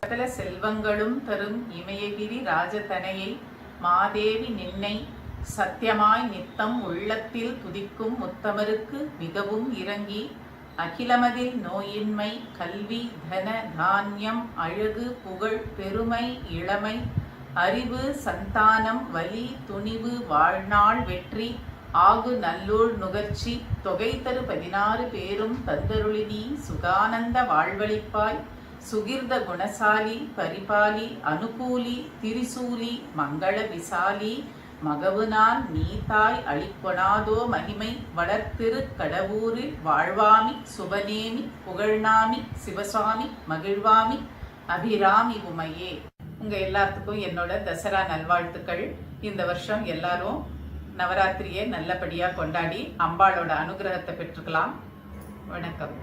சகல செல்வங்களும் தரும் இமயகிரி ராஜதனையை மாதேவி நின்னை சத்தியமாய் நித்தம் உள்ளத்தில் துதிக்கும் முத்தமருக்கு மிகவும் இறங்கி அகிலமதில் நோயின்மை கல்வி தன தானியம் அழகு புகழ் பெருமை இளமை அறிவு சந்தானம் வலி துணிவு வாழ்நாள் வெற்றி ஆகு நல்லூர் நுகர்ச்சி தொகை தரு பதினாறு பேரும் தந்தருளினி சுகானந்த வாழ்வழிப்பாய் சுகிர்த குணசாலி பரிபாலி அனுகூலி திரிசூலி மங்கள விசாலி மகவுனான் நீதாய் அழிக்கொணாதோ மகிமை வளர்த்திரு கடவுரில் வாழ்வாமி சுபநேமி புகழ்நாமி சிவசுவாமி மகிழ்வாமி அபிராமி உமையே உங்க எல்லாத்துக்கும் என்னோட தசரா நல்வாழ்த்துக்கள் இந்த வருஷம் எல்லாரும் நவராத்திரியை நல்லபடியாக கொண்டாடி அம்பாளோட அனுகிரகத்தை பெற்றுக்கலாம் வணக்கம்